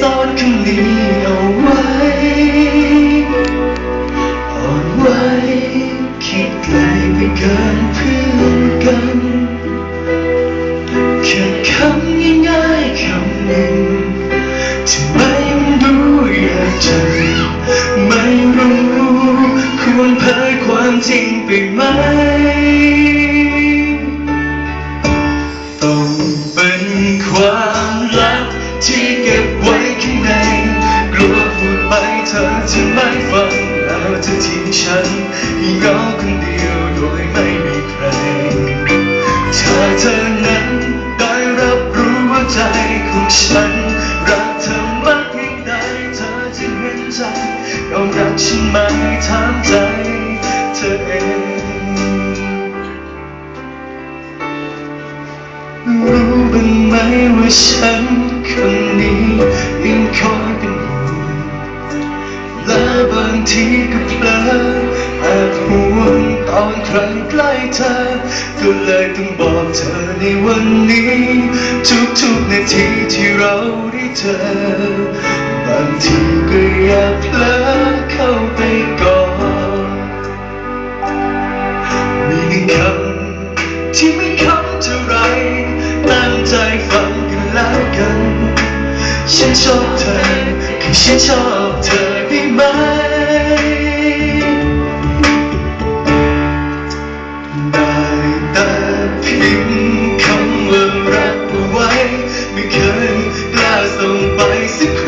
ซ่อนคำนี้เอาไว้อ่อนไหวคิดไกลไปเกินเพื่อนกันแค่คำง่ายๆคำหนึ่งที่ไม่รู้อยากจะไม่รู้ควรเผยความจริงไปไหม ฉันรักเธอมากเพียงใดเธอจะเห็นใจยอมรักฉันไหมถามใจเธอเองรู้บ้างไหมว่าฉันคนนี้ยังคอยเป็นห่วงและบางทีก็เพลอ งตอนใครใกล้เธอ ก็เลยต้องบอกเธอในวันนี้ ทุกๆนาทีที่เราได้เจอบางทีก็อยากเพลอเข้าไปกอดมีหนึ่งคำที่ไม่คำเท่าไร ตั้งใจฟังกันแล้วกัน ฉันชอบเธอคือฉันชอบเธอได้ไหม ง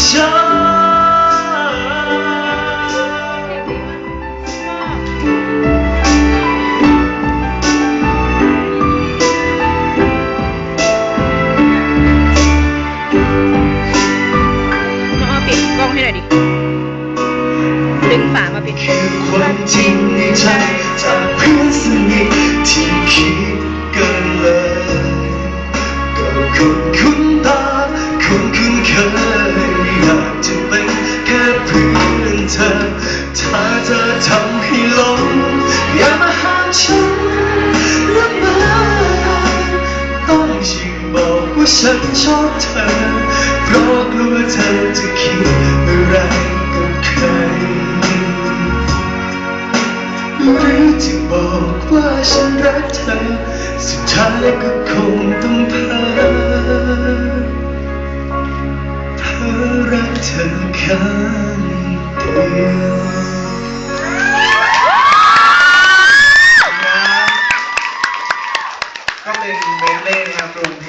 ว่าต้องช้ำน้องเอาปิดกล้องให้หน่อยดิ ดึงฝามาปิด คือความจริงในใจจากเพื่อนสนิทที่คิดกันเลยก็คนคุ้นตาคนคุ้นเคย ชอบเธอ เพราะกลัวเธอจะคิดอะไรกับใคร หรือจะบอกว่าฉันรักเธอ สุดท้ายก็คงต้องเพ้อเพ้อรักเธอค่ะ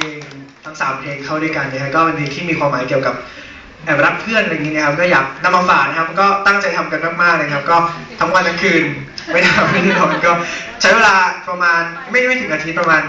ลงทั้งสามเพลงเข้าด้วยกันนะฮะก็เป็นเพลงที่มีความหมายเกี่ยวกับแอบรักเพื่อนอะไรอย่างนี้นะครับก็อยากนำมาฝากนะครับก็ตั้งใจทำกันมากๆเลยครับ ก็ทั้งวันทั้งคืนไม่ทำไม่ได้นอนก็ใช้เวลาประมาณไม่ไม่ถึงอาทิตย์ประมาณ